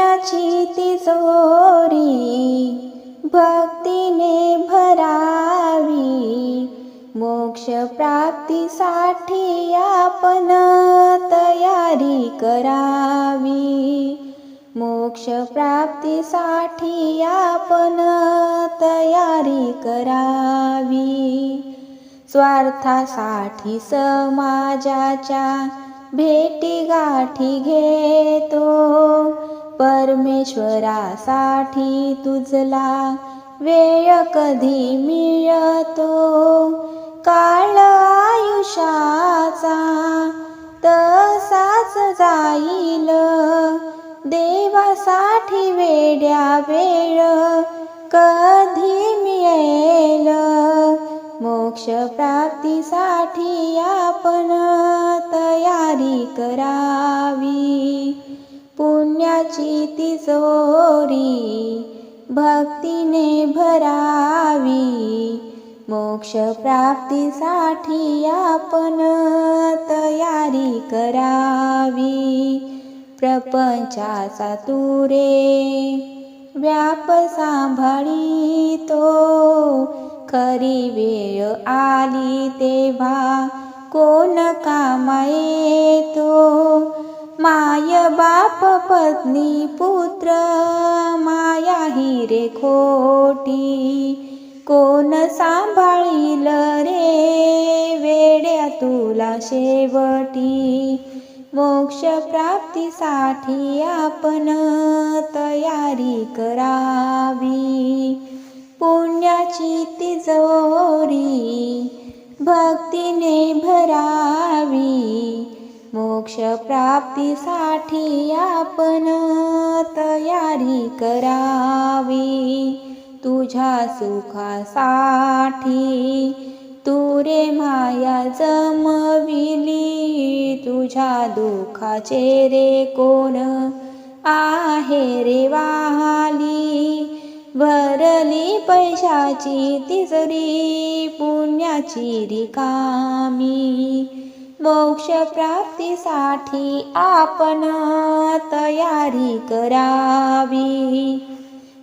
पुण्याची तिजोरी भक्तीने भरावी. मोक्ष प्राप्तीसाठी आपण तयारी करावी. मोक्ष प्राप्तीसाठी आपण तयारी करावी. स्वार्थासाठी समाजाच्या भेटी गाठी घेतो. परमेश्वरासाठी तुझला वेळ कधी मिळतो? काळ आयुष्याचा तसाच जाईल. देवासाठी वेड्या वेळ कधी मिळेल? मोक्ष प्राप्तीसाठी आपण तयारी करावी. पुण्याची तिजोरी भक्तीने भरावी. मोक्ष प्राप्तीसाठी आपण तयारी करावी. प्रपंचाचा तुरे व्याप सांभाळितो. खरी वेळ आली तेव्हा कोण कामा येतो माय बाप पत्नी पुत्र माया हिरे खोटी. कोण सांभाळील रे वेड्या तुला शेवटी? मोक्ष प्राप्तीसाठी आपण तयारी करावी. पुण्याची तिजोरी भक्तीने भरावी. मोक्ष प्राप्तीसाठी आपण तयारी करावी. तुझ्या सुखासाठी तू रे माया जमविली. तुझ्या दुःखाचे रे कोण आहे रे वाली भरली पैशाची तिसरी पुण्याची रिकामी. मोक्ष प्राप्तीसाठी आपण तयारी करावी.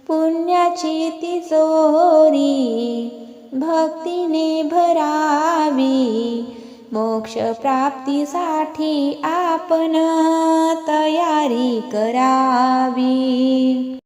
पुण्याची तिजोरी भक्तीने भरावी. मोक्ष प्राप्तीसाठी आपण तयारी करावी.